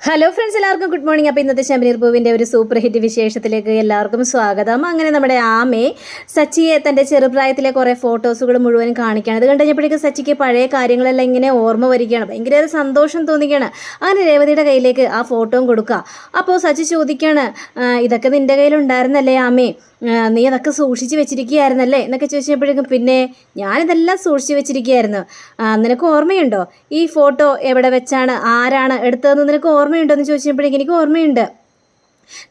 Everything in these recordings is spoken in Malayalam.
ഹലോ ഫ്രണ്ട്സ് എല്ലാവർക്കും ഗുഡ് മോർണിംഗ് അപ്പോൾ ഇന്നത്തെ ശബരീർ പൂവിന്റെ ഒരു സൂപ്പർ ഹിറ്റ് വിശേഷത്തിലേക്ക് എല്ലാവർക്കും സ്വാഗതം. അങ്ങനെ നമ്മുടെ ആമേ സച്ചിയെ തന്റെ ചെറുപ്രായത്തിലെ കുറേ ഫോട്ടോസുകൾ മുഴുവൻ കാണിക്കുകയാണ്. ഇത് കണ്ടുകഴിഞ്ഞപ്പോഴേക്കും സച്ചിക്ക് പഴയ കാര്യങ്ങളെല്ലാം ഇങ്ങനെ ഓർമ്മ വരികയാണ്. ഭയങ്കര ഒരു സന്തോഷം തോന്നിക്കുകയാണ്. അങ്ങനെ രേവതിയുടെ കയ്യിലേക്ക് ആ ഫോട്ടോയും കൊടുക്കുക. അപ്പോൾ സച്ചി ചോദിക്കുകയാണ് "ആ, ഇതൊക്കെ നിന്റെ കയ്യിലുണ്ടായിരുന്നല്ലേ ആമേ? നീ അതൊക്കെ സൂക്ഷിച്ച് വെച്ചിരിക്കുകയായിരുന്നല്ലേ? എന്നൊക്കെ ചോദിച്ചപ്പോഴേക്കും പിന്നെ ഞാനിതെല്ലാം സൂക്ഷിച്ച് വെച്ചിരിക്കുകയായിരുന്നു. നിനക്ക് ഓർമ്മയുണ്ടോ? ഈ ഫോട്ടോ എവിടെ വെച്ചാണ് ആരാണ് എടുത്തതെന്ന് നിനക്ക് ഓർമ്മയുണ്ടോ എന്ന് ചോദിച്ചപ്പോഴേക്കും എനിക്ക് ഓർമ്മയുണ്ട്.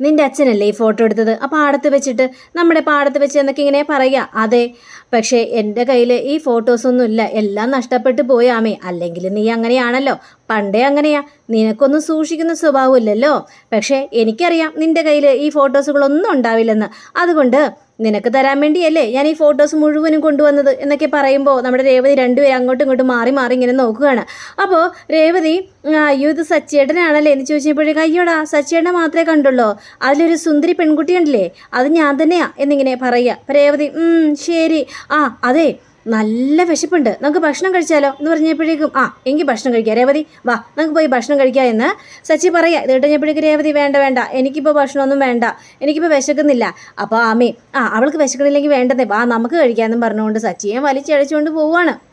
നിന്റെ അച്ഛനല്ലേ ഈ ഫോട്ടോ എടുത്തത്? ആ പാടത്ത് വെച്ചിട്ട് നമ്മുടെ പാടത്ത് വെച്ച് എന്നൊക്കെ ഇങ്ങനെ പറയുക. അതെ പക്ഷേ എന്റെ കയ്യിൽ ഈ ഫോട്ടോസൊന്നും ഇല്ല എല്ലാം നഷ്ടപ്പെട്ടു പോയാമേ അല്ലെങ്കിൽ നീ അങ്ങനെയാണല്ലോ. പണ്ടേ അങ്ങനെയാ. നിനക്കൊന്നും സൂക്ഷിക്കുന്ന സ്വഭാവമില്ലല്ലോ. പക്ഷേ എനിക്കറിയാം നിന്റെ കയ്യിൽ ഈ ഫോട്ടോസുകളൊന്നും ഉണ്ടാവില്ലെന്ന്. അതുകൊണ്ട് നിനക്ക് തരാൻ വേണ്ടിയല്ലേ ഞാൻ ഈ ഫോട്ടോസ് മുഴുവനും കൊണ്ടുവന്നത് എന്നൊക്കെ പറയുമ്പോൾ നമ്മുടെ രേവതി രണ്ടുപേരും അങ്ങോട്ടും ഇങ്ങോട്ടും മാറി മാറി ഇങ്ങനെ നോക്കുകയാണ്. അപ്പോൾ രേവതി "ആ, അയ്യോ ഇത് സച്ചേട്ടനാണല്ലേ? എന്ന് ചോദിച്ചപ്പോഴേക്കും അയ്യോടാ സച്ചേട്ടനെ മാത്രമേ കണ്ടുള്ളൂ? അതിലൊരു സുന്ദരി പെൺകുട്ടിയുണ്ടല്ലേ അത് ഞാൻ തന്നെയാ എന്നിങ്ങനെ പറയുക. അപ്പോൾ രേവതി "ഉം, ശരി. ആ അതെ നല്ല വിശപ്പുണ്ട്. നമുക്ക് ഭക്ഷണം കഴിച്ചാലോ? എന്ന് പറഞ്ഞപ്പോഴേക്കും ആ എനിക്ക് ഭക്ഷണം കഴിക്കാം. രേവതി വാ നമുക്ക് പോയി ഭക്ഷണം കഴിക്കാം എന്ന് സച്ചി പറയാം. ഇത് കഴിഞ്ഞപ്പോഴേക്കും രേവതി വേണ്ട വേണ്ട. എനിക്കിപ്പോൾ ഭക്ഷണമൊന്നും വേണ്ട. എനിക്കിപ്പോൾ വിശക്കുന്നില്ല. അപ്പോൾ ആമി ആ അവൾക്ക് വിശക്കണില്ലെങ്കിൽ വേണ്ടതേ വാ നമുക്ക് കഴിക്കാമെന്നും പറഞ്ഞുകൊണ്ട് സച്ചിയെ വലിച്ചഴച്ചുകൊണ്ട് പോവുകയാണ്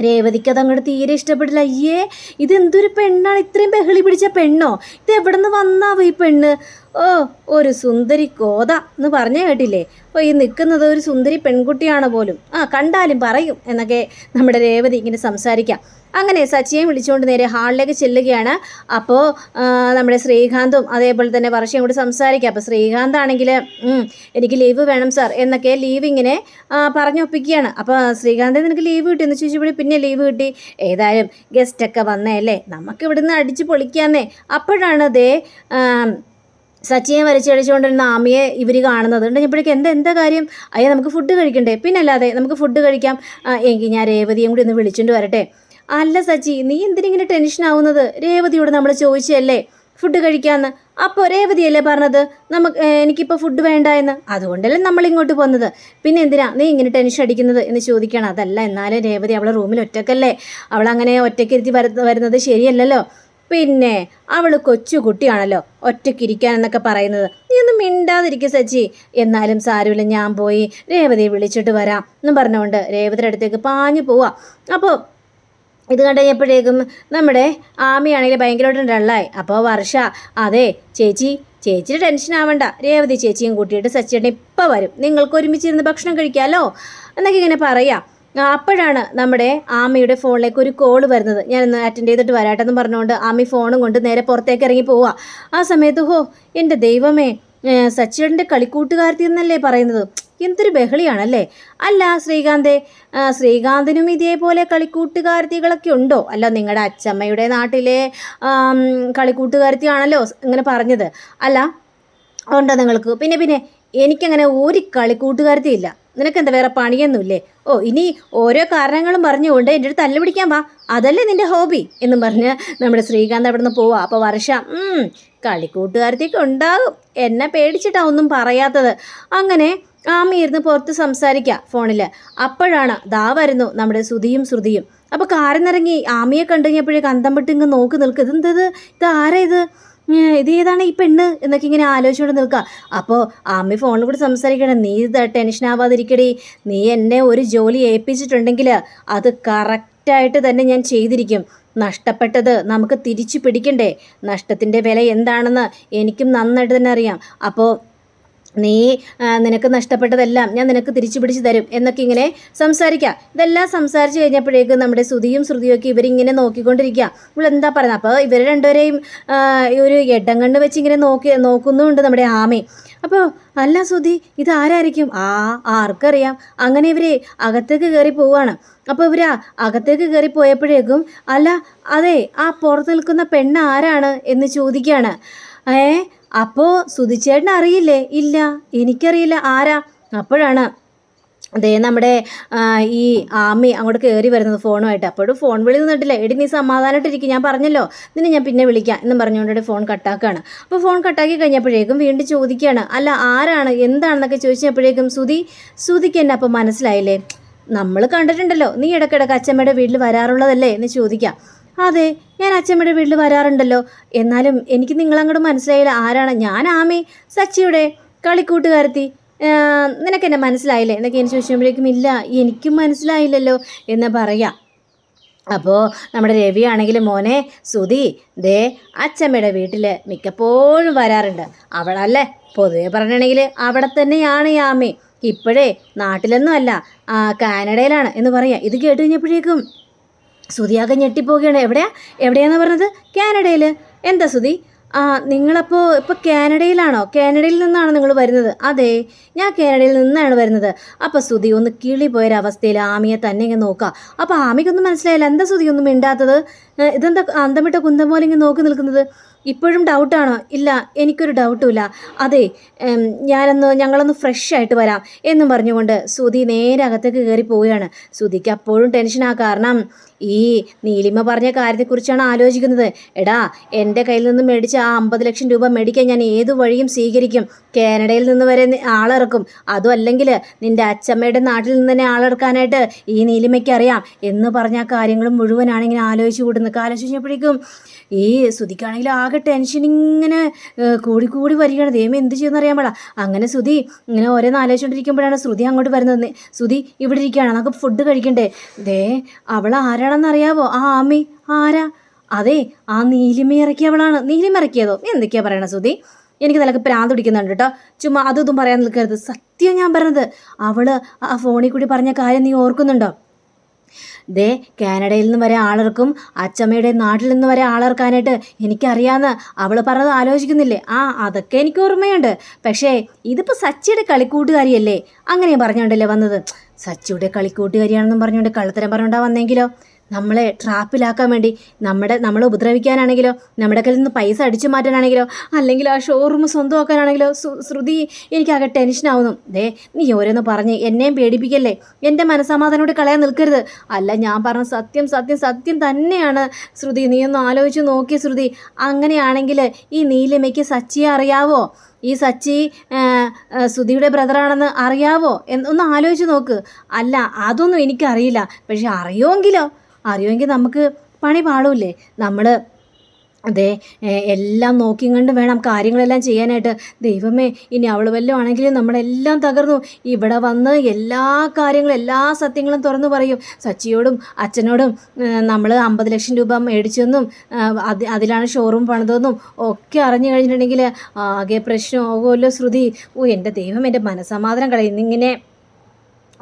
രേവതിക്ക് അത് അങ്ങോട്ട് തീരെ ഇഷ്ടപ്പെട്ടില്ല അയ്യേ ഇതെന്തൊരു പെണ്ണാണ്? ഇത്രയും ബഹളി പിടിച്ച പെണ്ണോ? ഇത് എവിടെ നിന്ന് വന്നാവോ ഈ പെണ്ണ്? ഓ ഒരു സുന്ദരി കോത എന്ന് പറഞ്ഞ കേട്ടില്ലേ? അപ്പോൾ ഈ നിൽക്കുന്നത് ഒരു സുന്ദരി പെൺകുട്ടിയാണ് പോലും. ആ കണ്ടാലും പറയും എന്നൊക്കെ നമ്മുടെ രേവതി ഇങ്ങനെ സംസാരിക്കാം. അങ്ങനെ സച്ചിയെ വിളിച്ചുകൊണ്ട് നേരെ ഹാളിലേക്ക് ചെല്ലുകയാണ്. അപ്പോൾ നമ്മുടെ ശ്രീകാന്തും അതേപോലെ തന്നെ വർഷയും കൂടി സംസാരിക്കുക അപ്പോൾ ശ്രീകാന്ത് ആണെങ്കിൽ എനിക്ക് ലീവ് വേണം സാർ എന്നൊക്കെ ലീവ് ഇങ്ങനെ പറഞ്ഞൊപ്പിക്കുകയാണ്. അപ്പോൾ ശ്രീകാന്ത് നിനക്ക് ലീവ് കിട്ടി? എന്ന് ചോദിച്ചപ്പോൾ പിന്നെ ലീവ് കിട്ടി. ഏതായാലും ഗസ്റ്റൊക്കെ വന്നതല്ലേ നമുക്ക് ഇവിടുന്ന് അടിച്ച് പൊളിക്കാന്നേ. അപ്പോഴാണ് ആം, സച്ചിയെ വരച്ചടിച്ചുകൊണ്ടിരുന്ന ആമയെ ഇവർ കാണുന്നത്. കഴിഞ്ഞപ്പോഴേക്കും എന്താ എന്താ കാര്യം? അയ്യാ നമുക്ക് ഫുഡ് കഴിക്കണ്ടേ? പിന്നെ അല്ലാതെ നമുക്ക് ഫുഡ് കഴിക്കാം. എങ്കിൽ ഞാൻ രേവതിയും കൂടി ഒന്ന് വിളിച്ചുകൊണ്ട് വരട്ടെ. അല്ല സച്ചി നീ എന്തിനിങ്ങനെ ടെൻഷൻ ആവുന്നത്? രേവതിയോട് നമ്മൾ ചോദിച്ചല്ലേ ഫുഡ് കഴിക്കാമെന്ന് അപ്പോൾ രേവതിയല്ലേ പറഞ്ഞത്? നമുക്ക് എനിക്കിപ്പോൾ ഫുഡ് വേണ്ട എന്ന് അതുകൊണ്ടല്ലേ നമ്മൾ ഇങ്ങോട്ട് പോകുന്നത് പിന്നെ എന്തിനാ നീ ഇങ്ങനെ ടെൻഷൻ അടിക്കുന്നത് എന്ന് ചോദിക്കണം. അതല്ല എന്നാലും രേവതി അവളെ റൂമിൽ ഒറ്റക്കല്ലേ? അവളങ്ങനെ ഒറ്റയ്ക്കിരുത്തി വരുന്ന വരുന്നത് ശരിയല്ലല്ലോ. പിന്നെ അവൾ കൊച്ചുകുട്ടിയാണല്ലോ ഒറ്റയ്ക്കിരിക്കാനെന്നൊക്കെ പറയുന്നത്. നീ ഒന്നും മിണ്ടാതിരിക്കും സച്ചി. എന്നാലും സാരമില്ല ഞാൻ പോയി രേവതിയെ വിളിച്ചിട്ട് വരാം എന്നും പറഞ്ഞുകൊണ്ട് രേവതിയുടെ അടുത്തേക്ക് പാഞ്ഞു പോവാം. അപ്പോൾ ഇത് കണ്ടു കഴിഞ്ഞപ്പോഴേക്കും നമ്മുടെ ആമിയാണെങ്കിൽ ഭയങ്കരമായിട്ട് ഡള്ളായി. അപ്പോൾ വർഷ അതെ ചേച്ചി ചേച്ചിയുടെ ടെൻഷൻ ആവണ്ട. രേവതി ചേച്ചിയും കൂട്ടിയിട്ട് സച്ചിയുടെ ഇപ്പം വരും. നിങ്ങൾക്ക് ഒരുമിച്ചിരുന്ന് ഭക്ഷണം കഴിക്കാമല്ലോ എന്നൊക്കെ ഇങ്ങനെ പറയാം. അപ്പോഴാണ് നമ്മുടെ ആമയുടെ ഫോണിലേക്ക് ഒരു കോൾ വരുന്നത്. ഞാനൊന്ന് അറ്റൻഡ് ചെയ്തിട്ട് വരാട്ടെന്ന് പറഞ്ഞുകൊണ്ട് ആമി ഫോണും കൊണ്ട് നേരെ പുറത്തേക്ക് ഇറങ്ങി പോവുക ആ സമയത്ത് ഹോ എന്റെ ദൈവമേ സച്ചിയുടെ കളിക്കൂട്ടുകാരത്തി എന്നല്ലേ പറയുന്നത്? എന്തൊരു ബഹളിയാണല്ലേ? അല്ല ശ്രീകാന്തേ ശ്രീകാന്തിനും ഇതേപോലെ കളിക്കൂട്ടുകാരത്തികളൊക്കെ ഉണ്ടോ? അല്ല നിങ്ങളുടെ അച്ചമ്മയുടെ നാട്ടിലെ കളിക്കൂട്ടുകാരത്തിയാണല്ലോ ഇങ്ങനെ പറഞ്ഞത്. അല്ല ഉണ്ടോ നിങ്ങൾക്ക്? പിന്നെ പിന്നെ എനിക്കങ്ങനെ ഒരു കളിക്കൂട്ടുകാരത്തി ഇല്ല നിനക്കെന്താ വേറെ പണിയൊന്നുമില്ലേ? ഓ ഇനി ഓരോ കാരണങ്ങളും പറഞ്ഞുകൊണ്ട് എന്റെ അടുത്ത് തല്ല് പിടിക്കാൻ വാ. അതല്ലേ നിന്റെ ഹോബി? എന്ന് പറഞ്ഞ് നമ്മുടെ ശ്രീകാന്ത് അവിടെ നിന്ന് പോവാ. അപ്പോൾ വർഷ കളിക്കൂട്ടുകാരത്തേക്ക് ഉണ്ടാകും. എന്നെ പേടിച്ചിട്ടാ ഒന്നും പറയാത്തത്. അങ്ങനെ ആമി ഇരുന്ന് പുറത്ത് സംസാരിക്കുക ഫോണിൽ അപ്പോഴാണ് ദാ വരുന്നു നമ്മുടെ ശ്രുതിയും ശ്രുതിയും. അപ്പോൾ കാരനിറങ്ങി ആമിയെ കണ്ടു കഴിഞ്ഞപ്പോഴേക്ക് അന്തം വിട്ട് ഇങ്ങ് നോക്കി നിൽക്കുക ഇതെന്തത് ഇത്? ആരാ ഇത്? ഇത് ഏതാണ് ഈ പെണ്ണ് എന്നൊക്കെ ഇങ്ങനെ ആലോചിച്ചുകൊണ്ട് നിൽക്കുക. അപ്പോൾ അമ്മി ഫോണിൽ കൂടി സംസാരിക്കണം നീ ഇത് ടെൻഷൻ ആവാതിരിക്കടി. നീ എന്നെ ഒരു ജോലി ഏൽപ്പിച്ചിട്ടുണ്ടെങ്കിൽ അത് കറക്റ്റായിട്ട് തന്നെ ഞാൻ ചെയ്തിരിക്കും. നഷ്ടപ്പെട്ടത് നമുക്ക് തിരിച്ചു പിടിക്കണ്ടേ? നഷ്ടത്തിന്റെ വില എന്താണെന്ന് എനിക്കും നന്നായിട്ട് തന്നെ അറിയാം. അപ്പോൾ നീ നിനക്ക് നഷ്ടപ്പെട്ടതെല്ലാം ഞാൻ നിനക്ക് തിരിച്ചു പിടിച്ചു തരും എന്നൊക്കെ ഇങ്ങനെ സംസാരിക്കുക ഇതെല്ലാം സംസാരിച്ച് കഴിഞ്ഞപ്പോഴേക്കും നമ്മുടെ ശ്രുതിയും ശ്രുതിയും ഒക്കെ ഇവരിങ്ങനെ നോക്കിക്കൊണ്ടിരിക്കുക. എന്താ പറയുന്നത്? അപ്പോൾ ഇവർ രണ്ടുപേരെയും ഒരു എടം കണ്ണ് വെച്ച് ഇങ്ങനെ നോക്കി നോക്കുന്നുമുണ്ട് നമ്മുടെ ആമി. അപ്പോൾ അല്ല ശ്രുതി ഇത് ആരായിരിക്കും? ആ ആർക്കറിയാം. അങ്ങനെ ഇവർ അകത്തേക്ക് കയറി പോവുകയാണ് അപ്പോൾ ഇവർ അകത്തേക്ക് കയറി പോയപ്പോഴേക്കും അല്ല അതെ ആ പുറത്ത് നിൽക്കുന്ന പെണ്ണ് ആരാണ് എന്ന് ചോദിക്കുകയാണ്. ഏ അപ്പോൾ സുധിച്ചേട്ടൻ അറിയില്ലേ? ഇല്ല എനിക്കറിയില്ല. ആരാ? അപ്പോഴാണ് അതേ നമ്മുടെ ഈ ആമി അങ്ങോട്ട് കയറി വരുന്നത് ഫോണുമായിട്ട്. അപ്പോഴും ഫോൺ വിളി നിന്നിട്ടില്ല. എടി നീ സമാധാനമായിട്ടിരിക്കും ഞാൻ പറഞ്ഞല്ലോ. നിന്നെ ഞാൻ പിന്നെ വിളിക്കാം എന്നും പറഞ്ഞുകൊണ്ട് ഫോൺ കട്ടാക്കുകയാണ് അപ്പോൾ ഫോൺ കട്ടാക്കി കഴിഞ്ഞപ്പോഴേക്കും വീണ്ടും ചോദിക്കുകയാണ്. അല്ല ആരാണ്? എന്താണെന്നൊക്കെ ചോദിച്ചപ്പോഴേക്കും സുധി സുധിക്ക് എന്നെ അപ്പോൾ മനസ്സിലായില്ലേ? നമ്മൾ കണ്ടിട്ടുണ്ടല്ലോ. നീ ഇടയ്ക്കിടയ്ക്ക് അച്ഛമ്മയുടെ വീട്ടിൽ വരാറുള്ളതല്ലേ എന്ന് ചോദിക്കാം. അതെ ഞാൻ അച്ഛമ്മയുടെ വീട്ടിൽ വരാറുണ്ടല്ലോ. എന്നാലും എനിക്ക് നിങ്ങളങ്ങോട്ട് മനസ്സിലായില്ല. ആരാണ്? ഞാൻ ആമേ. സച്ചിയുടെ കളിക്കൂട്ടുകാരത്തി. നിനക്ക് നിനക്കെന്നെ മനസ്സിലായില്ലേ? എന്നൊക്കെ എനിക്ക് ചോദിച്ചപ്പോഴേക്കും ഇല്ല എനിക്കും മനസ്സിലായില്ലല്ലോ എന്ന് പറയാം. അപ്പോൾ നമ്മുടെ രവി മോനെ സുധി ദേ അച്ഛമ്മയുടെ വീട്ടിൽ മിക്കപ്പോഴും വരാറുണ്ട്. അവളല്ലേ? പൊതുവെ പറഞ്ഞിട്ടുണ്ടെങ്കിൽ അവിടെ തന്നെയാണ് ആമേ. ഇപ്പോഴേ നാട്ടിലൊന്നും അല്ല കാനഡയിലാണ് എന്ന് പറയാം. ഇത് കേട്ട് കഴിഞ്ഞപ്പോഴേക്കും സുധിയാകെ ഞെട്ടിപ്പോവുകയാണ്. എവിടെയാ? എവിടെയാന്ന് പറഞ്ഞത്? കാനഡയിൽ എന്താ സുതി ആ നിങ്ങളപ്പോൾ ഇപ്പോൾ കാനഡയിലാണോ? കാനഡയിൽ നിന്നാണോ നിങ്ങൾ വരുന്നത്? അതെ ഞാൻ കാനഡയിൽ നിന്നാണ് വരുന്നത്. അപ്പോൾ സുതി ഒന്ന് കിളി പോയൊരവസ്ഥയിൽ ആമിയെ തന്നെ ഇങ്ങനെ നോക്കുക അപ്പോൾ ആമിക്കൊന്നും മനസ്സിലായില്ല. എന്താ സുതി ഒന്നും മിണ്ടാത്തത്? ഇതെന്താ അന്തമിട്ട കുന്തം പോലെ ഇങ്ങനെ നോക്കി നിൽക്കുന്നത്? ഇപ്പോഴും ഡൗട്ടാണോ ഇല്ല എനിക്കൊരു ഡൗട്ടുമില്ല അതെ ഞാനൊന്ന് ഞങ്ങളൊന്ന് ഫ്രഷ് ആയിട്ട് വരാം എന്നും പറഞ്ഞുകൊണ്ട് സുധി നേരെ അകത്തേക്ക് കയറി പോവുകയാണ്. സുധിക്ക് അപ്പോഴും ടെൻഷനാ കാരണം ഈ നീലിമ പറഞ്ഞ കാര്യത്തെക്കുറിച്ചാണ് ആലോചിക്കുന്നത്. എടാ എന്റെ കയ്യിൽ നിന്ന് മേടിച്ച ആ അമ്പത് ലക്ഷം രൂപ മേടിക്കാൻ ഞാൻ ഏത് വഴിയും സ്വീകരിക്കും. കാനഡയിൽ നിന്ന് വരെ ആളിറക്കും. അതും അല്ലെങ്കിൽ നിന്റെ അച്ചമ്മയുടെ നാട്ടിൽ നിന്ന് തന്നെ ആളിറക്കാനായിട്ട് ഈ നീലിമയ്ക്ക് അറിയാം എന്ന് പറഞ്ഞ കാര്യങ്ങൾ മുഴുവനാണ് ഇങ്ങനെ ആലോചിച്ച് കൂടുന്നത്. ആലോചിച്ച് കഴിഞ്ഞപ്പോഴേക്കും ഈ സുധിക്കാണെങ്കിൽ ആകെ ടെൻഷൻ ഇങ്ങനെ കൂടി കൂടി വരികയാണ്. ദൈവം എന്ത് ചെയ്യുമെന്ന് അറിയാൻ പാടാ. അങ്ങനെ ശ്രുതി ഇങ്ങനെ ഓരോ ആലോചിച്ചുകൊണ്ടിരിക്കുമ്പോഴാണ് ശ്രുതി അങ്ങോട്ട് വരുന്നത്. ശ്രുതി ഇവിടെ ഇരിക്കുകയാണ്. നമുക്ക് ഫുഡ് കഴിക്കണ്ടേ? ദേ അവൾ ആരാണെന്ന് അറിയാവോ? ആ ആമി ആരാ? അതെ ആ നീലിമ ഇറക്കിയവളാണ് നീലിമ ഇറക്കിയതോ? എന്തൊക്കെയാ പറയണ ശ്രുതി? എനിക്ക് നിലയ്ക്ക് പ്രാന്ത് പിടിക്കുന്നുണ്ട് കേട്ടോ. ചുമ്മാ അതൊന്നും പറയാൻ നിൽക്കരുത്. സത്യം ഞാൻ പറഞ്ഞത് അവൾ ആ ഫോണിൽ കൂടി പറഞ്ഞ കാര്യം നീ ഓർക്കുന്നുണ്ടോ? ദേ കാനഡയിൽ നിന്ന് വരെ ആളിറക്കും അച്ചമ്മയുടെ നാട്ടിൽ നിന്ന് വരെ ആളിറക്കാനായിട്ട് എനിക്കറിയാമെന്ന് അവൾ പറഞ്ഞത് ആലോചിക്കുന്നില്ലേ? ആ അതൊക്കെ എനിക്ക് ഓർമ്മയുണ്ട്. പക്ഷേ ഇതിപ്പോൾ സച്ചിയുടെ കളിക്കൂട്ടുകാരിയല്ലേ? അങ്ങനെ പറഞ്ഞുകൊണ്ടല്ലേ വന്നത്. സച്ചിയുടെ കളിക്കൂട്ടുകാരിയാണെന്നും പറഞ്ഞുകൊണ്ട് കള്ളത്തരം പറഞ്ഞുകൊണ്ടാണ് വന്നെങ്കിലോ? നമ്മളെ ട്രാപ്പിലാക്കാൻ വേണ്ടി നമ്മുടെ നമ്മളെ ഉപദ്രവിക്കാനാണെങ്കിലോ നമ്മുടെ കയ്യിൽ നിന്ന് പൈസ അടിച്ചു മാറ്റാനാണെങ്കിലോ അല്ലെങ്കിൽ ആ ഷോറൂം സ്വന്തമാക്കാനാണെങ്കിലോ ശ്രുതി എനിക്കാകെ ടെൻഷനാവുന്നു ദേ നീ ഓരോന്ന് പറഞ്ഞ് എന്നെയും പേടിപ്പിക്കല്ലേ? എന്റെ മനസ്സമാധാനോട് കളയാൻ നിൽക്കരുത്. അല്ല ഞാൻ പറഞ്ഞ സത്യം സത്യം സത്യം തന്നെയാണ് ശ്രുതി. നീ ഒന്ന് ആലോചിച്ച് നോക്കി ശ്രുതി. അങ്ങനെയാണെങ്കിൽ ഈ നീലിമയ്ക്ക് സച്ചിയെ അറിയാവോ? ഈ സച്ചി സുധിയുടെ ബ്രദറാണെന്ന് അറിയാവോ? എന്നൊന്ന് ആലോചിച്ച് നോക്ക്. അല്ല അതൊന്നും എനിക്കറിയില്ല. പക്ഷെ അറിയുമെങ്കിലോ? അറിയുമെങ്കിൽ നമുക്ക് പണി പാടൂല്ലേ നമ്മൾ അതെ എല്ലാം നോക്കിയും കണ്ട് വേണം കാര്യങ്ങളെല്ലാം ചെയ്യാനായിട്ട്. ദൈവമേ ഇനി അവൾ വല്ലതും നമ്മളെല്ലാം തകർന്നു. ഇവിടെ വന്ന് എല്ലാ കാര്യങ്ങളും എല്ലാ സത്യങ്ങളും തുറന്നു പറയും. സച്ചിയോടും അച്ഛനോടും നമ്മൾ അമ്പത് ലക്ഷം രൂപ മേടിച്ചെന്നും അത് അതിലാണ് ഷോറൂം പണിതെന്നും ഒക്കെ അറിഞ്ഞു കഴിഞ്ഞിട്ടുണ്ടെങ്കിൽ ആകെ പ്രശ്നമാകുമല്ലോ ശ്രുതി. ഓ എന്റെ ദൈവം എന്റെ മനസ്സമാധാനം കളയും. ഇന്നിങ്ങനെ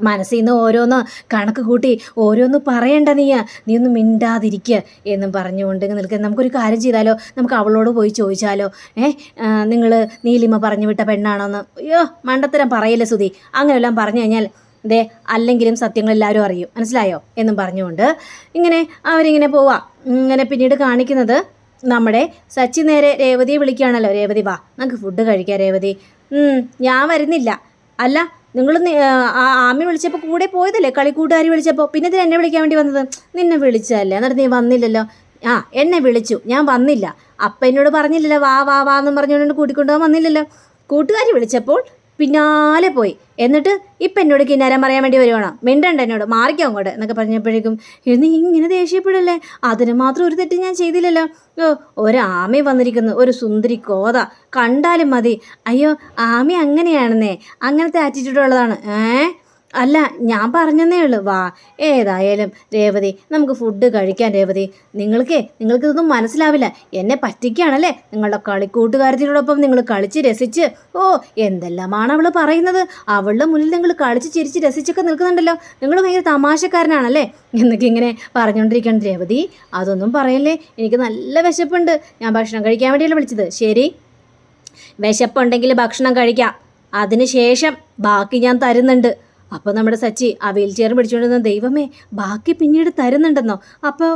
മനസ്സിൽ നിന്ന് ഓരോന്ന് കണക്ക് കൂട്ടി ഓരോന്ന് പറയണ്ട നീ നീ ഒന്ന് മിണ്ടാതിരിക്കുക എന്നും പറഞ്ഞുകൊണ്ട് നിൽക്കുക നമുക്കൊരു കാര്യം ചെയ്താലോ? നമുക്ക് അവളോട് പോയി ചോദിച്ചാലോ? ഏ? നിങ്ങൾ നീലിമ പറഞ്ഞു വിട്ട പെണ്ണാണോന്ന്? അയ്യോ മണ്ടത്തരം പറയില്ല സുധി. അങ്ങനെയെല്ലാം പറഞ്ഞു കഴിഞ്ഞാൽ ദേ അല്ലെങ്കിലും സത്യങ്ങളെല്ലാവരും അറിയും. മനസ്സിലായോ? എന്നും പറഞ്ഞുകൊണ്ട് ഇങ്ങനെ അവരിങ്ങനെ പോവാ. ഇങ്ങനെ പിന്നീട് കാണിക്കുന്നത് നമ്മുടെ സച്ചി നേരെ രേവതിയെ വിളിക്കുകയാണല്ലോ. രേവതി വാ. നമുക്ക് ഫുഡ് കഴിക്കാം രേവതി. ഞാൻ വരുന്നില്ല. അല്ല നിങ്ങൾ ആ ആമി വിളിച്ചപ്പോൾ കൂടെ പോയതല്ലേ? കളിക്കൂട്ടുകാരി വിളിച്ചപ്പോൾ പിന്നെ ഇതിന് എന്നെ വിളിക്കാൻ വേണ്ടി വന്നത്? നിന്നെ വിളിച്ചതല്ലേ. എന്നിട്ട് നീ വന്നില്ലല്ലോ. ആ എന്നെ വിളിച്ചു. ഞാൻ വന്നില്ല. അപ്പം എന്നോട് പറഞ്ഞില്ലല്ലോ വാ വാ വാ എന്നും പറഞ്ഞുകൊണ്ട് കൂട്ടിക്കൊണ്ടുപോകാൻ വന്നില്ലല്ലോ. കൂട്ടുകാരി വിളിച്ചപ്പോൾ പിന്നാലെ പോയി. എന്നിട്ട് ഇപ്പം എന്നോട് കിന്നാരം പറയാൻ വേണ്ടി വരുവാണോ. മിണ്ടണ്ട എന്നോട്. മാറിക്കോ അങ്ങോട്ട് എന്നൊക്കെ പറഞ്ഞപ്പോഴേക്കും "എടി, നീ ഇങ്ങനെ ദേഷ്യപ്പെടല്ലേ? അതിന് മാത്രം ഒരു തെറ്റ് ഞാൻ ചെയ്തില്ലല്ലോ. ഓ ഒരാമി വന്നിരിക്കുന്നു. ഒരു സുന്ദരി കോത. കണ്ടാലും മതി. അയ്യോ ആമി അങ്ങനെയാണെന്നേ. അങ്ങനത്തെ ആറ്റിറ്റ്യൂഡ് ഉള്ളതാണ്. ഏ? അല്ല ഞാൻ പറഞ്ഞതേ ഉള്ളൂ. വാ ഏതായാലും രേവതി നമുക്ക് ഫുഡ് കഴിക്കാൻ രേവതി. നിങ്ങൾക്ക് നിങ്ങൾക്ക് ഇതൊന്നും മനസ്സിലാവില്ല. എന്നെ പറ്റിക്കുകയാണല്ലേ? നിങ്ങളുടെ കളിക്കൂട്ടുകാരത്തിനോടൊപ്പം നിങ്ങൾ കളിച്ച് രസിച്ച്. ഓ എന്തെല്ലാമാണ് അവൾ പറയുന്നത്? അവളുടെ മുന്നിൽ നിങ്ങൾ കളിച്ച് ചിരിച്ച് രസിച്ചൊക്കെ നിൽക്കുന്നുണ്ടല്ലോ. നിങ്ങൾ ഭയങ്കര തമാശക്കാരനാണല്ലേ? എന്നൊക്കെ ഇങ്ങനെ പറഞ്ഞുകൊണ്ടിരിക്കണം രേവതി. അതൊന്നും പറയല്ലേ? എനിക്ക് നല്ല വിശപ്പുണ്ട്. ഞാൻ ഭക്ഷണം കഴിക്കാൻ വേണ്ടിയല്ല വിളിച്ചത്. ശരി. വിശപ്പുണ്ടെങ്കിൽ ഭക്ഷണം കഴിക്കാം. അതിനുശേഷം ബാക്കി ഞാൻ തരുന്നുണ്ട്. അപ്പോൾ നമ്മുടെ സച്ചി ആ വീൽ ചെയർ പിടിച്ചുകൊണ്ടിരുന്ന ദൈവമേ ബാക്കി പിന്നീട് തരുന്നുണ്ടെന്നോ? അപ്പോൾ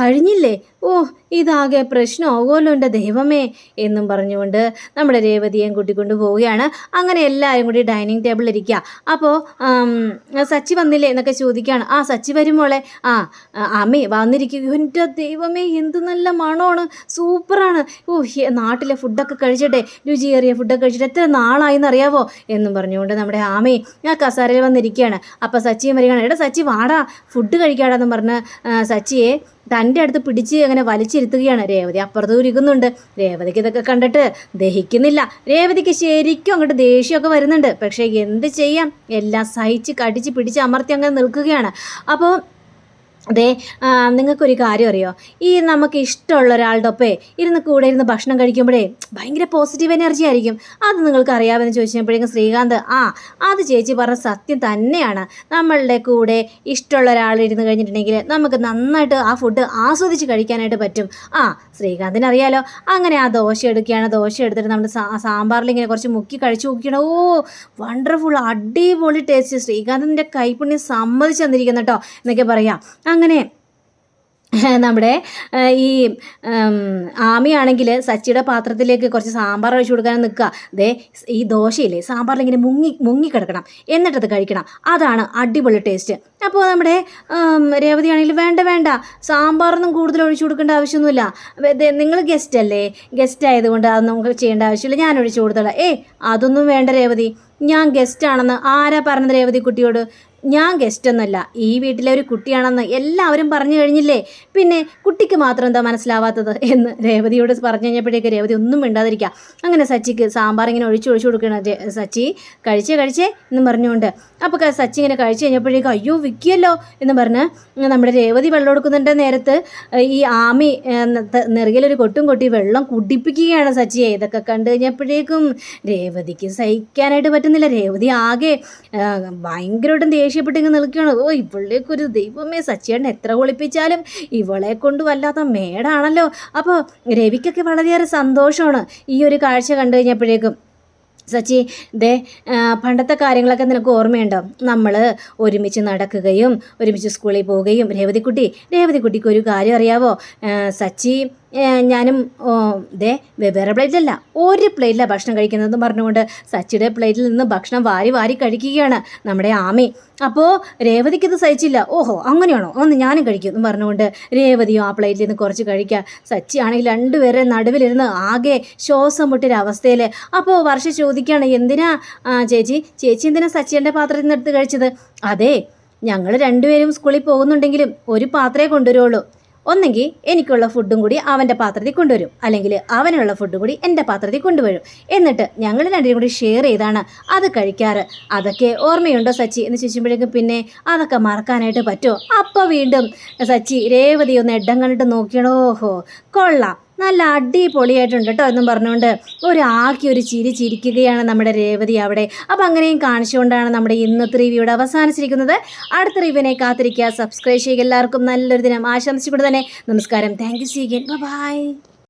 കഴിഞ്ഞില്ലേ? ഓ ഇതാകെ പ്രശ്നമാകുമല്ലോ എന്റെ ദൈവമേ എന്നും പറഞ്ഞുകൊണ്ട് നമ്മുടെ രേവതിയെയും കൂട്ടിക്കൊണ്ട് പോവുകയാണ് അങ്ങനെ എല്ലാവരും കൂടി ഡൈനിങ് ടേബിളിൽ ഇരിക്കുക അപ്പോൾ സച്ചി വന്നില്ലേ എന്നൊക്കെ ചോദിക്കുകയാണ് ആ സച്ചി വരുമോളെ ആ അമ്മേ വന്നിരിക്കുക. എന്റെ ദൈവമേ എന്ത് നല്ല മണമാണ്. സൂപ്പറാണ്. ഓ നാട്ടിലെ ഫുഡൊക്കെ കഴിച്ചിട്ടെ രുചിയേറിയ ഫുഡൊക്കെ കഴിച്ചിട്ട് എത്ര നാളായിന്ന് അറിയാവോ എന്നും പറഞ്ഞുകൊണ്ട് നമ്മുടെ ആമേ ഞാൻ കസാരയിൽ വന്നിരിക്കുകയാണ്. അപ്പോൾ സച്ചിയും വരികയാണ്. എടാ സച്ചി വാടാ. ഫുഡ് കഴിക്കാടാന്ന് പറഞ്ഞ് സച്ചിയെ തന്റെ അടുത്ത് പിടിച്ച് അങ്ങനെ വലിച്ചിരുത്തുകയാണ് രേവതി. അപ്പുറത്ത് ഇരിക്കുന്നുണ്ട് രേവതിക്ക് ഇതൊക്കെ കണ്ടിട്ട് ദഹിക്കുന്നില്ല. രേവതിക്ക് ശരിക്കും അങ്ങോട്ട് ദേഷ്യമൊക്കെ വരുന്നുണ്ട്. പക്ഷേ എന്ത് ചെയ്യാം? എല്ലാം സഹിച്ച് കടിച്ച് പിടിച്ച് അമർത്തി അങ്ങനെ നിൽക്കുകയാണ്. അപ്പോൾ അതെ നിങ്ങൾക്കൊരു കാര്യം അറിയോ? ഈ നമുക്ക് ഇഷ്ടമുള്ള ഒരാളുടെ ഒപ്പേ ഇരുന്ന് കൂടെ ഇരുന്ന് ഭക്ഷണം കഴിക്കുമ്പോഴേ ഭയങ്കര പോസിറ്റീവ് എനർജി ആയിരിക്കും. അത് നിങ്ങൾക്ക് അറിയാമെന്ന് ചോദിച്ചപ്പോഴേക്കും ശ്രീകാന്ത് ആ അത് ചേച്ചി പറഞ്ഞ സത്യം തന്നെയാണ്. നമ്മളുടെ കൂടെ ഇഷ്ടമുള്ള ഒരാൾ ഇരുന്ന് കഴിഞ്ഞിട്ടുണ്ടെങ്കിൽ നമുക്ക് നന്നായിട്ട് ആ ഫുഡ് ആസ്വദിച്ച് കഴിക്കാനായിട്ട് പറ്റും. ആ ശ്രീകാന്തിന് അറിയാലോ അങ്ങനെ ആ ദോശ എടുക്കുകയാണ്. ദോശ എടുത്തിട്ട് നമ്മൾ സാമ്പാറിൽ ഇങ്ങനെ കുറച്ച് മുക്കി കഴിച്ചു നോക്കിയാണ്. ഓ വണ്ടർഫുൾ അടിപൊളി ടേസ്റ്റ് ശ്രീകാന്തിന്റെ കൈപ്പുണ്യം സമ്മതിച്ചു തന്നിരിക്കുന്നു കേട്ടോ. എന്നൊക്കെ പറയാം. അങ്ങനെ നമ്മുടെ ഈ ആമിയാണെങ്കിൽ സച്ചിയുടെ പാത്രത്തിലേക്ക് കുറച്ച് സാമ്പാർ ഒഴിച്ചു കൊടുക്കാൻ നിൽക്കുക. ദേ ഈ ദോശയില്ലേ സാമ്പാറിൽ ഇങ്ങനെ മുങ്ങി മുങ്ങിക്കിടക്കണം. എന്നിട്ടത് കഴിക്കണം. അതാണ് അടിപൊളി ടേസ്റ്റ്. അപ്പോൾ നമ്മുടെ രേവതി ആണെങ്കിൽ വേണ്ട വേണ്ട. സാമ്പാറൊന്നും കൂടുതൽ ഒഴിച്ചു കൊടുക്കേണ്ട ആവശ്യമൊന്നുമില്ല. നിങ്ങൾ ഗസ്റ്റ് അല്ലേ? ഗസ്റ്റ് ആയതുകൊണ്ട് അത് നമുക്ക് ചെയ്യേണ്ട ആവശ്യമില്ല. ഞാൻ ഒഴിച്ചു കൊടുത്തോളാം. ഏ അതൊന്നും വേണ്ട രേവതി. ഞാൻ ഗസ്റ്റ് ആണെന്ന് ആരാ പറഞ്ഞത് രേവതി കുട്ടിയോട്? ഞാൻ ഗസ്റ്റ് ഒന്നല്ല ഈ വീട്ടിലെ ഒരു കുട്ടിയാണെന്ന് എല്ലാവരും പറഞ്ഞു കഴിഞ്ഞില്ലേ? പിന്നെ കുട്ടിക്ക് മാത്രം എന്താ മനസ്സിലാവാത്തത്? എന്ന് രേവതിയോട് പറഞ്ഞു കഴിഞ്ഞപ്പോഴേക്ക് രേവതി ഒന്നും മിണ്ടാതിരിക്കുക അങ്ങനെ സച്ചിക്ക് സാമ്പാർ ഇങ്ങനെ ഒഴിച്ച് ഒഴിച്ചു കൊടുക്കണം സച്ചി കഴിച്ചേ കഴിച്ചേ എന്ന് പറഞ്ഞുകൊണ്ട്. അപ്പോൾ സച്ചി ഇങ്ങനെ കഴിച്ചു കഴിഞ്ഞപ്പോഴേക്കും അയ്യോ വിക്കിയല്ലോ എന്ന് പറഞ്ഞ് നമ്മുടെ രേവതി വെള്ളം കൊടുക്കുന്നുണ്ട് നേരത്ത്. ഈ ആമി നെറുകിലൊരു കൊട്ടും കൊട്ടി വെള്ളം കുടിപ്പിക്കുകയാണ് സച്ചിയെ. ഇതൊക്കെ കണ്ടു കഴിഞ്ഞപ്പോഴേക്കും രേവതിക്ക് സഹിക്കാനായിട്ട് പറ്റുന്നില്ല. രേവതി ആകെ ഭയങ്കരമായിട്ടും ദേഷ്യപ്പെട്ട് ഇങ്ങനെ നിൽക്കുകയാണ്. ഓ ഇവളേക്കൊരു ദൈവമേ സച്ചിയേട്ടൻ എത്ര ഒളിപ്പിച്ചാലും ഇവളെ കൊണ്ട് വല്ലാത്ത മേടാണല്ലോ. അപ്പോൾ രവിക്കൊക്കെ വളരെയേറെ സന്തോഷമാണ് ഈ ഒരു കാഴ്ച കണ്ടു കഴിഞ്ഞപ്പോഴേക്കും. സച്ചി ദേ പണ്ടത്തെ കാര്യങ്ങളൊക്കെ നിനക്ക് ഓർമ്മയുണ്ടോ? നമ്മൾ ഒരുമിച്ച് നടക്കുകയും ഒരുമിച്ച് സ്കൂളിൽ പോവുകയും രേവതിക്കുട്ടി രേവതിക്കുട്ടിക്ക് ഒരു കാര്യം അറിയാവോ? സച്ചി ഞാനും ദേ വെവ്വേറെ പ്ലേറ്റിലല്ല. ഒരു പ്ലേറ്റിലാണ് ഭക്ഷണം കഴിക്കുന്നതെന്ന് പറഞ്ഞുകൊണ്ട് സച്ചിയുടെ പ്ലേറ്റിൽ നിന്ന് ഭക്ഷണം വാരി വാരി കഴിക്കുകയാണ് നമ്മുടെ ആമി. അപ്പോൾ രേവതിക്ക് ഇത് സഹിച്ചില്ല. ഓഹോ അങ്ങനെയാണോ? ഒന്ന് ഞാനും കഴിക്കും എന്ന് പറഞ്ഞുകൊണ്ട് രേവതിയും ആ പ്ലേറ്റിൽ നിന്ന് കുറച്ച് കഴിക്കുക. സച്ചി ആണെങ്കിൽ രണ്ടുപേരെ നടുവിലിരുന്ന് ആകെ ശ്വാസം മുട്ടൊരവസ്ഥയിൽ അപ്പോൾ വർഷ ചോദിക്കുകയാണ് എന്തിനാ ചേച്ചി ചേച്ചി എന്തിനാ സച്ചിയുടെ പാത്രത്തിൽ നിന്ന് എടുത്ത് കഴിച്ചത്? അതെ ഞങ്ങൾ രണ്ടുപേരും സ്കൂളിൽ പോകുന്നുണ്ടെങ്കിലും ഒരു പാത്രമേ കൊണ്ടുവരുള്ളൂ. ഒന്നെങ്കിൽ എനിക്കുള്ള ഫുഡും കൂടി അവന്റെ പാത്രത്തിൽ കൊണ്ടുവരും. അല്ലെങ്കിൽ അവനുള്ള ഫുഡും കൂടി എന്റെ പാത്രത്തിൽ കൊണ്ടുവരും. എന്നിട്ട് ഞങ്ങൾ രണ്ടിനും കൂടി ഷെയർ ചെയ്താണ് അത് കഴിക്കാറ്. അതൊക്കെ ഓർമ്മയുണ്ടോ സച്ചി? എന്ന് ചോദിക്കുമ്പോഴേക്കും പിന്നെ അതൊക്കെ മറക്കാനായിട്ട് പറ്റുമോ? അപ്പോൾ വീണ്ടും സച്ചി രേവതി ഒന്ന് ഇടം കണ്ടിട്ട് നോക്കിയണോ? ഓഹോ കൊള്ളാം. നല്ല അടിപൊളിയായിട്ടുണ്ട് കേട്ടോ എന്നും പറഞ്ഞുകൊണ്ട് ഒരു ആക്കി ഒരു ചിരി ചിരിക്കുകയാണ് നമ്മുടെ രേവതി അവിടെ. അപ്പം അങ്ങനെയും കാണിച്ചുകൊണ്ടാണ് നമ്മുടെ ഇന്നത്തെ റിവ്യൂടെ അവസാനിച്ചിരിക്കുന്നത്. അടുത്ത റിവ്യൂനെ കാത്തിരിക്കുക. സബ്സ്ക്രൈബ് ചെയ്യുക എല്ലാവർക്കും നല്ലൊരു ദിനം. ആശംസിച്ചുകൊണ്ട് തന്നെ നമസ്കാരം. Thank you സീഗൻ by